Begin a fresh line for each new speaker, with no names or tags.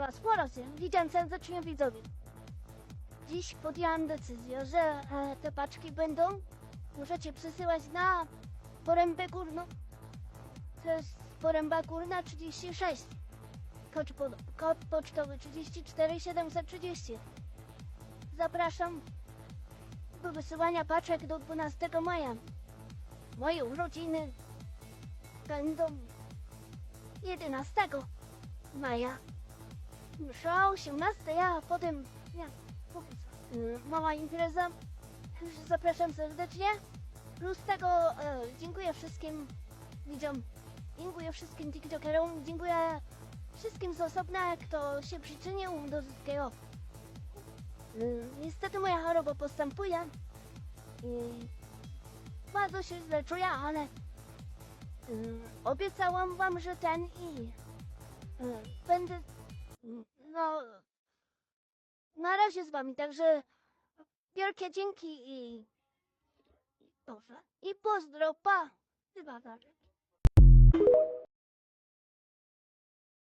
was porosę. Witam serdecznie widzowie. Dziś podjęłam decyzję, że e, te paczki będą, możecie przesyłać na porębę górną. To jest poręba górna 36. Kod, po, kod pocztowy 34 730. Zapraszam do wysyłania paczek do 12 maja. Moje urodziny będą 11 maja. Msza 18, a potem powiedz, y, mała impreza. Zapraszam serdecznie. Plus tego e, dziękuję wszystkim widzom, dziękuję wszystkim tiktokerom, dziękuję wszystkim z osobna, kto się przyczynił do wszystkiego. Y, Niestety moja choroba postępuje i bardzo się źle czuję, ale y, obiecałam wam, że ten i y, będę no na razie z wami, także wielkie dzięki i Boże, i pozdro, pa! Chyba dalej.